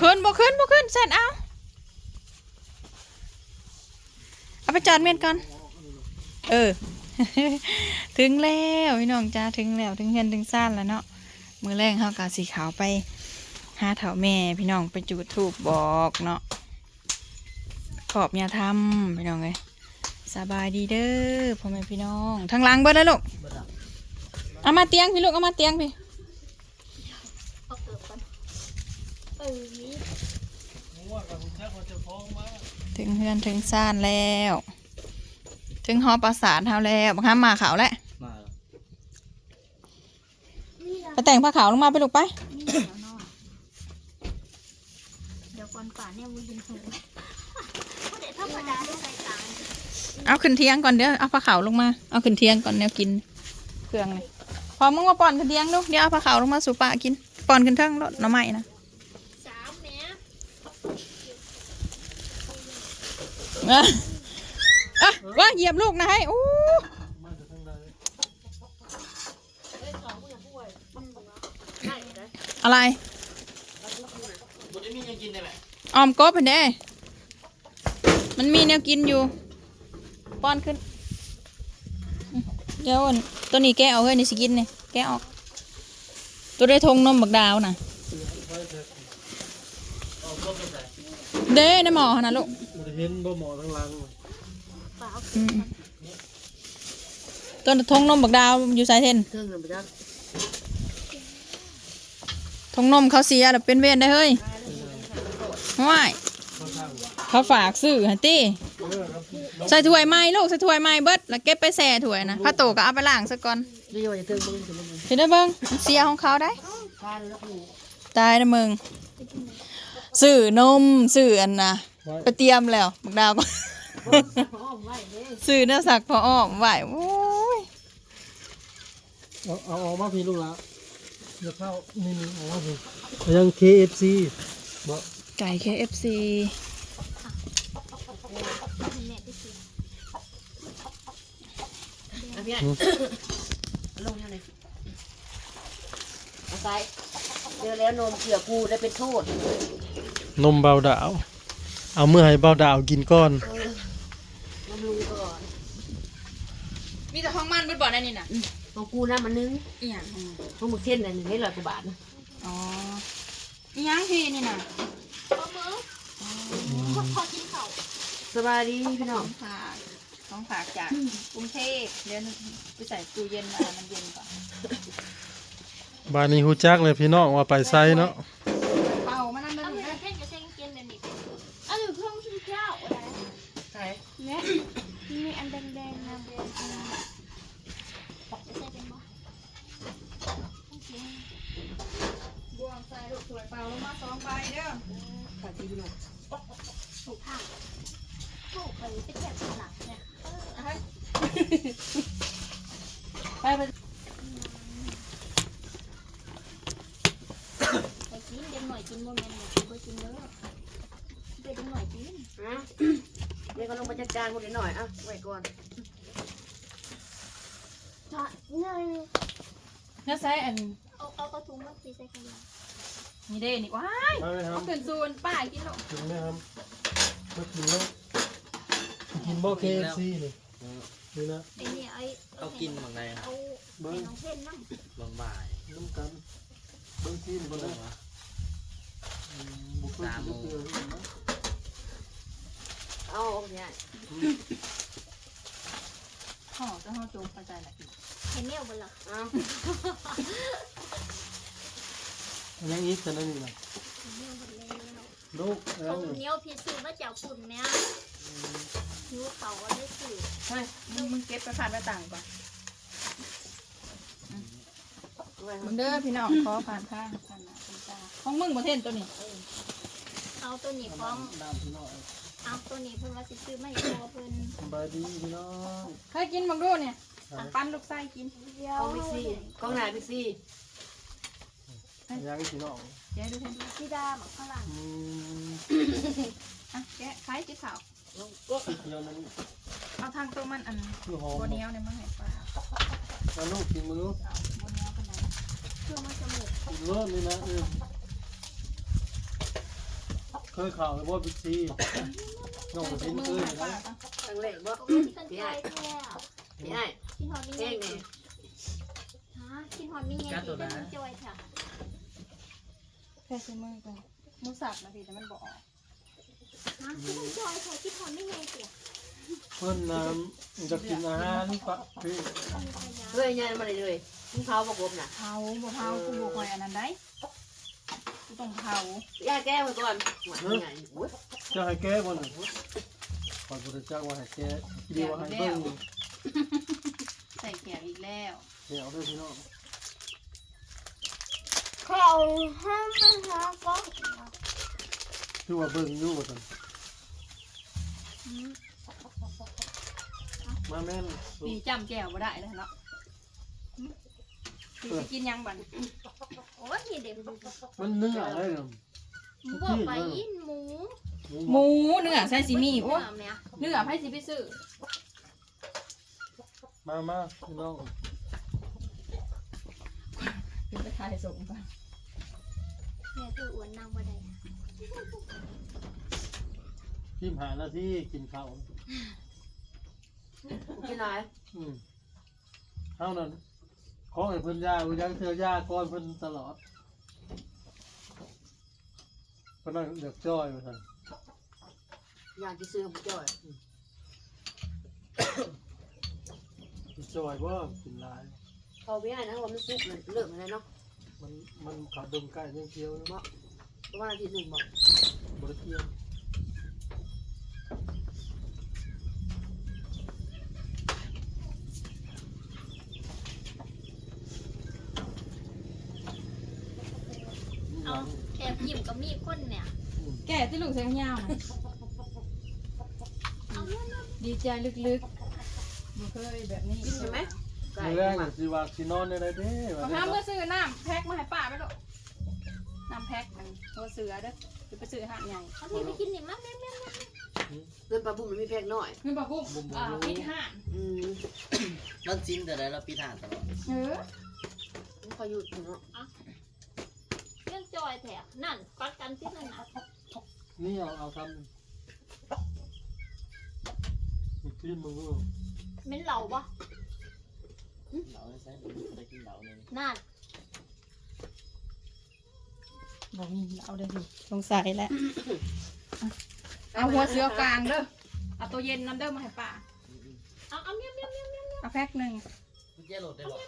ขึ้นบ่ขึ้นบ่ขึ้นเสร็จเอาเอาไปจอดเมียนก่อนเออ ถึงแล้วพี่น้องจ้าถึงแล้วถึงเฮียนถึงซ่านแล้วเนาะมือแรกเขากาสีขาวไปหาเถาแม่ พี่น้องไปจุดถูกบอกเนาะขอบยาทำพี่น้องเลยสบายดีเด้อพ่อแม่พี่น้องทางหลังเบิดเลยลูกเอามาเตียงพี่ลูกเอามาเตียงพี่ เอาเกิดก่อนเออนี่ ถึงเฮือนถึงซ่านแล้ว ถึงหอประสานเท่าแล้วบังคับมาขาวแล้วมาแล้วนี่ละไปแต่งผ้าขาวลงมาไปลูกไปนี่เดี๋ยวนอนเดี๋ยวก่อนป่าเนี่ยวุ้นเป็นหูเขาเด็ดธรรมดาด้วยสายตาเอาขึ้นเทียงก่อนเดี๋ยวเอาผ้าขาวลงมาเอาขึ้นเทียงก่อนแนวกินเครื่องเลยพอมึงมาป้อนขึ้นเทียงลูกเดี๋ยวเอาผ้าขาวลงมาสู่ปะกินป้อนขึ้นเทิงรถหน้ำใหม่นะ สามแม่ เอะว่าเหยียบลูกนะให้อู้อะไรบุได้มียังกินได้ไหมออมกบเห็นเด้มันมีแนวกินอยู่ ป้อนขึ้น เดี๋ยวอันตัวนี้แกะเอาเฮ้ยนี่สิกินนี่แกะออก ตัวได้ทงนมบักดาวน่ะเอาครบได้ในหมอนะลูก เห็นบ่หมอทั้งหลังป่าเอาอืมตัวทงนมบักดาวอยู่สายเทน เครื่องเงินไปจ้าทงนมเขาเสียแล้วเป็นเวรได้เฮ้ยว้ายเขาฝากซื้อฮันตี้ใส่ถ้วยไม้ลูกใส่ถ้วยไม้เบิดแล้วเก็บไปแส่ถ้วยนะผ้าโตก็เอาไปล้างซะก่อนนี่ว่าจะเครื่องมึงจะมึงเห็นได้เบิ้งมันเสียของเขาได้พาเลยแล้วกูตายนะมึงซื้อนมซื้ออันนะ ไปเตรียมแล้วบักดาวก็ซื้อเนื้อสักพออ้อมไหวโอ้ยเอาเอาออกมาพี่ลูกละเดี๋ยวเข้านี่นี่ออกมาพี่ยัง KFC บ่ไก่ KFC แม่ที่สุดอะพี่ไอ้ลงยังไงเอาใส่เจอแล้วนมเกลือกูได้เป็นโทษ นมเบาดาว เอาเมื่อให้เบาดาวกินก่อนนมลุงก่อนมีแต่ห้องมันเบิดบ่อนั่นนี่น่ะของกูนะมันนึงอีหยังของหมึกเส้นน่ะหนึ่งให้ร้อยกว่าบาทนะอ๋ออีหยังพี่นี่น่ะปลาหมึกพอพอกินเข่าวสบายดีพี่น้องฝากของฝากจากกรุงเทพเดี๋ยวไปใส่ตู้เย็นมามันเย็นก่อนบานนี้ฮู้จักเลยพี่น้องว่าไปไซเนาะ เป่ามานั่น เอา เลย เงินเส้นกับเส้นเกนแบบนี้อันนี้เครื่องชิ้นเจ้าอะไร ใช่ เนี่ยมีอันแดงๆนะแดงๆจะใส่เป็นบ่โอเค บวงใส่ลูกสวยเป่าลงมาสองใบเด้อ ฝากพี่น้องถูกค่ะถูกเลยไปแกะหลังเนี่ยเอาให้ไปไปไปกินเด็กหน่อยกินโมเมนต์เนี่ยไปกินเยอะเด็กหน่อยกินอะเดี๋ยวก็ลงไปจัดการคนนิดหน่อยอะไว้ก่อนถ้าเงินเนื้อใส่อันเอาเอากระทุ้งมาตีใส่ขยะ นี่เด้นี่ว้ายเอาเลยครัเอาบขึ้นซูนป้ายกินลูกกินไหมครับมากินแล้วกินบ่ KFC นี่นี่นะไอ้เนี่ยไอ้เอากินบางไงเอาไอ้น้องเพ่นนั่งบางบ่ายน้ำกันเบิ่งซีนบ่ได้อืมบ่เคยกินเกลือเลยนะเอาเอาเนี่ยห่อจะห่อโจมเข้าใจแหละอีกเห็นแนวบ่ล่ะเอา อันยังอีกแต่นั่นนี่นะเห็นแนวบ่แล้วลูกเอ้เขายเหนียวพิสูจน์มาจากฝุ่นแม่หิวเขาก็ได้สื่อเฮ้ยมึงมึงเก็บไปผ่านหน้าต่างก่อนไว้มึงเด้อพี่น้องขอผ่านข้างผ่านหน้าผ่านตาของมึงบ่เท่นตัวนี้เอาตัวนี้พร้อมดามพี่น้องเอาตัวนี้เพิ่นว่าสิซื้อมาให้พ่อเพิ่นสบายดีพี่น้องใครกินบังดูเนี่ย ปั้นลูกไส้กินเดียวเอาไปซี่กล้องหน้าไปซี่ ยังพี่น้องเดี๋ยวดูเท่นสีดาหมักฝรั่งอืมอะแกะไข่จิขาวลงก็เขียนั้นเอาทางตัวมันอันคือหอมโบเนียวเนี่ยมาให้ป้าแล้วลูกกินมือเอาโบเนียวเป็นไหนเครื่องมันจมูกกินเลิศนี่นะเออเคยข่าวเลยว่าบิ๊กซีน้องบิ๊กซีเคยอยู่นะ ครั้งแรกบ่ก็มีกันใจแล้วพี่ไอ้กินหอมมีเอไงงนี่ฮะกินหอมมีไงกินกันจอยค่ะ แค่ซื้อมือกันมือสับนะพี่แต่มันบอกฮะกินจอยค่ะกินหอมมีไงเสียเพื่นน้ำจะกินอาหารปะพี่ะเฮ้ยยังมาเลยเลยมึงเผาบกบน่ะเผาบ่เผากูบกคอยอันนั้นได้กูต้องเผาย่าแก้วก่อนหวานยังไงอุ้ยจะให้แก้บ่หนึ่งขอบพระเจ้าว่าให้แก้ดีว่าให้เบิ้งใส่แขวอีกแล้วเดี๋ยวด้วยพี่น้อง เขาห้ามมันหาก็คือว่าเบิ้งอยู่ว่าซั่นมาแม่นปีจำแก้วบ่ได้เลยเนาะปีจะกินยังบันโอ้ยเด็กมันเนื้ออะไรเนาะบอกไปอินหมูหมูเนื้อใส่ซีมีโอ้ยเนี่ยเนื้อไผสิไปซื้อมามาพี่น้องคือไปทายส่งไป แม่คืออ้วนนางบ่ได้ทีมหาหน้าที่กินข้าวกินอะไรอืมเท่านั้นขอให้เพิ่นยาเพิ่นยังเทื่อยาก่อนเพิ่นตลอดเพิ่นนั่งเดือดจ้อยว่าซั่นอยากจะซื้อบุจ่อยจอยว่ากินหลายเขาไม่ได้นะว่ามันสุกเลยเลิกอะไรเนาะ มันมันขับเบิ่งใกล้ยังเคี้ยวเนาะประมาณอาทิตย์หนึ่งบอกบริเคี้ยวเอาแอบยิ้มกับมีคนเนี่ย แก่ที่ลูกเสียงยาวนะเอาเนี่ยดีใจลึกๆบ่เคยแบบนี้กินใช่ไหม ไก่มือแรกน่ะสิว่าสินอนในไรเด้ขอว่าพาเด้เมื่อซื้อน้ำแพ็คมาให้ป้าไปลูกน้ำแพ็คมันหัวเสือเด้อจะไปซื้อหาดใหญ่เอาพี่ไปกินนี่มั้ยแม่แม่แม่เงินปลาบุ้มมันมีแพงหน่อย เงินปลาบุ้มอ่าพิษห้าดอืมมันจิ้นแต่ได้เราปีฐานตลอดเออมันคอยอยู่ถึงเนาะเรื่องจอยแถบนั่นกัดกันที่นั่นนะนี่เอาเอาทำมีครีมมึงก็เม้นเหล่าปะ เราได้ใช้ผมได้กินเหล่าหนึ่งนั่นบอกมีเอาได้ดิสงสัยแล้วเอาหัวเสือกลางเด้อเอาตัวเย็นน้ำเด้อมาให้ป้าเอาเอาเมี้ยวเมี้ยวเมี้ยวเมี้ยวเอาแพ็คหนึ่งมันเจ๊โหลดได้บอก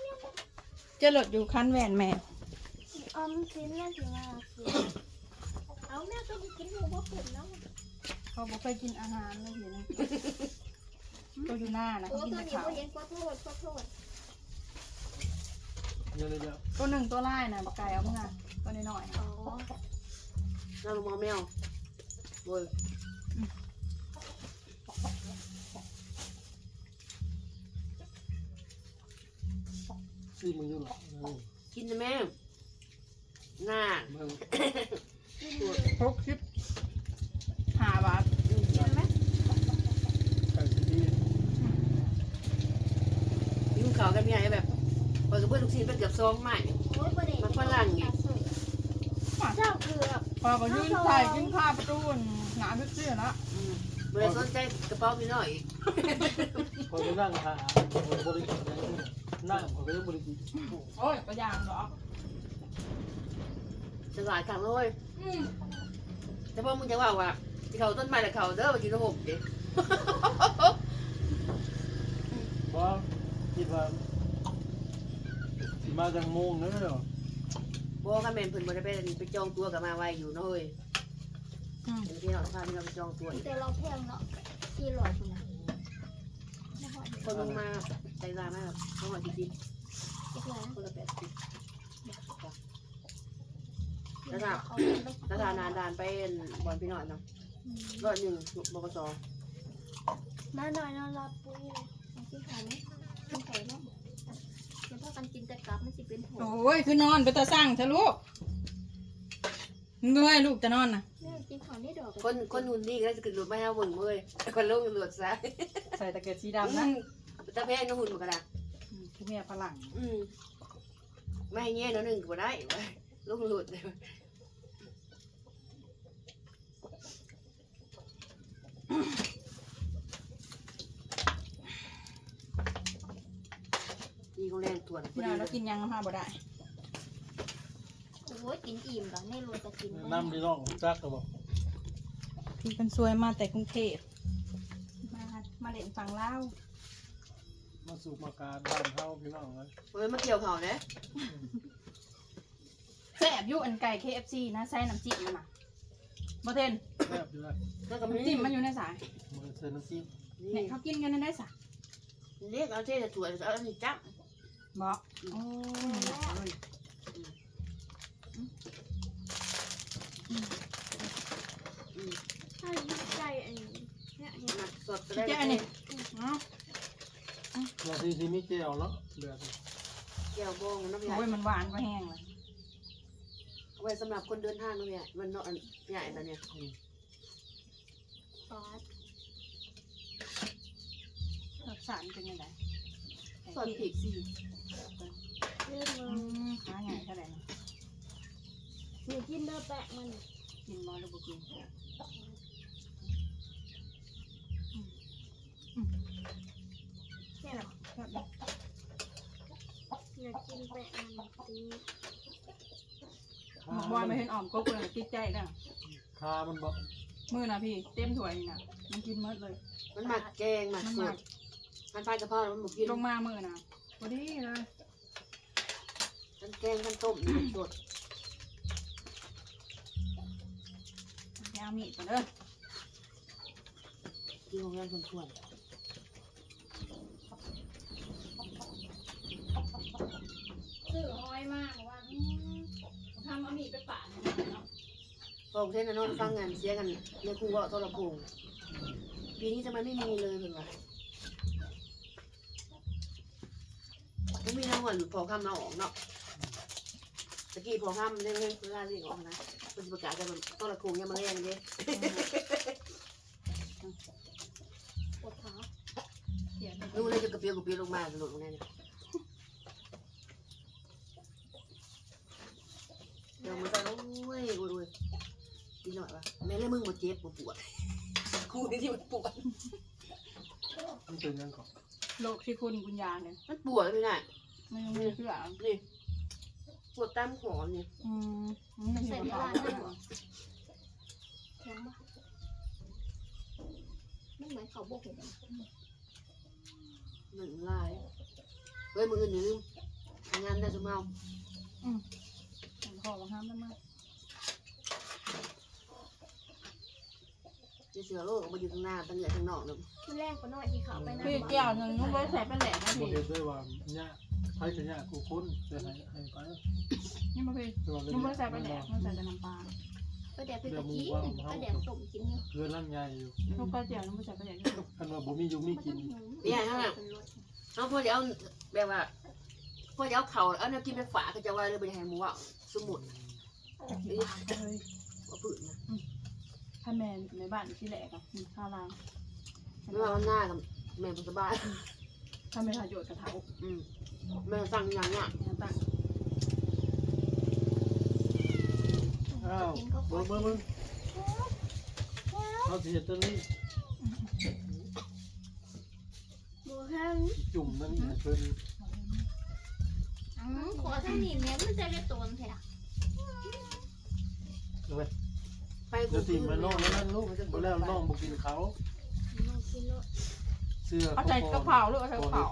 เจะหลดอยู่คันแหวนแม่เอาซีเมียสิมาเอาแม่ต้องกินหมูบ่เผ็ดแล้วเขาบอกเคยกินอาหารเลยเห็นไหมตัวอยู่หน้านะโอ้เขากินตัวแต่นี้ข้าวบ่เห็นขอโทษขอโทษ เดี๋ยวเดี๋ยวตัวหนึ่งตัวไล่น่ะบักไก่เอาเมื่อตัวน้อยๆอ๋น่ะอน้ำมอแมวโว้ยซีมึงอยู่หรอกินนะแม่น่ามึงหกสิบห้าบาทกินไหมไก่ซีดียุ่งเขากันมีอะไรแบบพอ กับเพื่อนลูกชิ้นเป็นเกือบซองใหม่โอ้ยบ่ได้มันฝรั่งไงเจ้าเกือบพอก็ยืนถ่ายกินข้าวประตูหนาเสื้อละอืมบริสนใจกระเป๋ามีหน่อยอีกพอไปนั่งหาบริกิตอะไรนี่นั่งพอไปบริกิตโอ้ยก็ยางเหรอสลายขังเลยอืมแต่พอมึงจะว่าว่าที่เขาต้นไม้แต่เขาเด้อมากินกระหกดิเพราะคิดว่าสิ มาจังโมงเด้อบอกกันแม่นเพิ่นบ่ได้ไปไปจองตัวกับมาไว้อยู่เนาะเฮ้ยอืม เดี๋ยวที่เราพาที่เราไปจองตัวอีกแต่เราแพงเนาะกี่ร้อยคนนะไม่หอยคนลงมาใจร้ายมากเขาหอยจริงกี่ร้อยๆคนละแปดสิบแล้วก็เอาแล้วทานานดานไปบอลพี่หน่อยเนาะร้อยหนึ่งบกสมาหน่อยนอนรับปุ้ยเลยเอาที่หอมกินไข่เนาะเดี๋ยวพา กันกินแต่กลับมันสิเป็นโถโอ้ยคือนอนไปตาสั่งเถอะลูกเงยลูกจะนอนนะแม่กินขาวนี่ดอกคนคนหุ่นดีก็จะขึ้นรถไม่ให้เบิ่งเลยคนลงรถซะใส่ตะเกียบสีดำนะตาแพ้น้องหุ่นเหมือนกันนะอืมคือเมียฝรั่งอืมไม่ให้แง่น้องหนึ่งก็ได้เว้ยลงรถเลย วนพี่น้อยเรากินยังห้าบ่ได้โอ้ยกินอิ่มแล้วในรถจะกินน้ำที่น้องจักก็บอกพี่คนสวยมาแต่กรุงเทพมามาเล่นฝั่งลาวมาสู่มาการบ้านเฮาพี่น้องเลยเฮ้ยมาเกี่ยวเขาเนี่ยแซ่บอยู่อันไก่ KFC นะใส่น้ำจิ้มมันน่ะบ่เทนแซ่บอยู่เลยแล้วก็มีน้ำจิ้มมันอยู่ในสายมือเซนน้ำจิ้มเนี่ยเขากินกันในได้สายเรียกเอาเท่จะสวยเอาอันนี้จับ บ่โอ้ยใช่ใจอันนี้เนี่ยเห็นหนักสดก็ได้เจ๊อันนี้เอ้าเราซีซีมิเจลเนาะเดือดเกี่ยวโบงน้ำใหญ่โอ้ยมันหวานก็แห้งเลยเอาไว้สำหรับคนเดินทางน้ำใหญ่มันเนาะอันใหญ่ตอนเนี้ยซอสรสชาติเป็นยังไง สดผิดสิเรื่องมึงขาใหญ่เท่าไหร่นะหนูกินเนื้อแปะมันกินบ่หรือบ่กินแค่หรอแบบนี้อยากกินแปะมันตีหมกบอยมาเห็นอ่อมก็เพื่อนติดใจแล้วคามันบอกมือนะพี่ เต็มถ้วยนี่นะมันกินมดเลย มันหมักแกงหมักมันสหมัดก มันพายกระเพาะมันหมกกินลงมามือนะพอดีเลยมันแกงมันต้มมันสดยามีดก่อนเด้อกินของงานสมควรซื้อห้อยมากว่าทำเอามีดไปป่าเนี่ยเนาะพอเทนนอนฟังงานเสียกันในครูว่าโทรพงปีนี้ทำไมไม่มีเลยเพิ่นวะไม่ มีน้ำหวานหรือพอคำเราออกเนาะตะกี้พอคำเร่งๆเวลาเรียกออกนะเป็นประกาศกันโทรพงยังมาเล่นเด้ปวดขาเขียนดูเลยจะกระเปียวกระเปียวลงมากระโดดลงได้เนี่ยเดี๋ยวมันจะโอ้ยโอ้ยโอ้ยดีหน่อยวะแม่เล่มึงมาเจ็บปวดปวดกูนี่ที่มันปวดมันเป็นยังก่อนโรคที่คุณคุณยาเนี่ยมันปวดเลยนะ ไม่ไม่เชื่อนี่ปวดตามขอเนี่ยอืมไม่เชื่อเขาแข็งปะไม่เหมือนเขาบกเห็นหนึ่งลายเฮ้ยมืออื่นอย่าลืมงานได้สมเอาขอมาห้ามได้มากจะเสือโลกออกมาอยู่ข้างหน้าตั้งเหนือข้างนอกเนาะมันแรงกว่าน้อยที่เขาไปนะพี่แก้วหนึ่งนุ่งไว้ใส่เป็นแหลกนะบอพี่เห็นด้วยว่าเนี่ย ใครจะเนี่ยกูคุ้นจะให้ให้ไปนี่มาพี่แต่ว่าเรื่นุ่งไว้ใส่เป็นแหลกมันใส่แต่น้ำปลาก็แดดเป็นกะทิก็แดดต้มกินอยู่เพื่อนร่างใหญ่อยู่ลูกก็เจียวนุ่งไว้ใส่เป็นแหลกคันว่าบ่มีอยู่มีกินพี่ใหญ่เท่าไหร่เอาพอจะเอาแบบว่าพอจะเอาเข่าเอาแนวกินไปฝากก็จะไว้เลยไปให้หมูอะสมุดเฮ้ยเอาผืนนะถ้าแม่ในบ้านที่แหลกอะข้าวรางไม่ว่าวันหน้ากับแม่บุสบายถ้าไม่ทานโยชน์กระเทาอืม แม่สั่งอย่างเนี้ยตั้งอ้าวเบิ่งเบิ่งเบิ่งเอาสิเฮ็ดตัวนี้บัวแห้งจุ่มนั่นนี่เพิ่นขอท่านี่เนี่ยมันจะได้ตัวมันแท้เอาไว้ไปเดี๋ยวติมันน้องนั่นลูกบ่แล้วน้องบ่กินเขาน้องกินแล้วเสื้อเอาใส่กระเพราหรือเอาใส่กระเพรา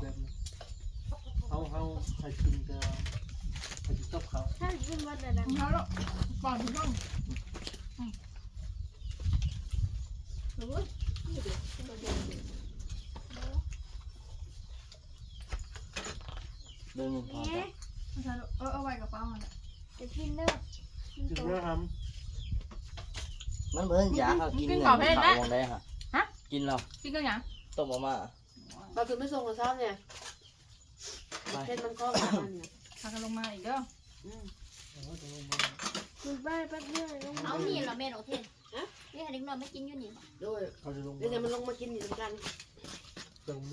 เขาเขาให้กินแต่ให้กินกับเขาถ้ากินวันละนะเอาแล้วก่อนถึงต้องโอ้ยนี่เด็กตัวเดียวเดินพอเอ๊ะเออเอาไว้กระเป๋ามันจะกินเด้อกินเนื้อหมันเบิ่งยาเขากินเนี่ยเขาวงได้ฮะฮะกินแล้วกินกันยังต้มออกมาเราคือไม่ส่งกับเช้าเนี่ย เช่นมันก็มันเนี่ยพากันลงมาอีกเด้ออืมำคุณป้าแป๊บเดียวเอานี่เหรอแม่ดอกเทนนี่ให้เด็กน้อยไม่กินอยู่นี่โดยเขาจะลงเดี๋ยวมันลงมากินอยู่ด้วยกันจังมัว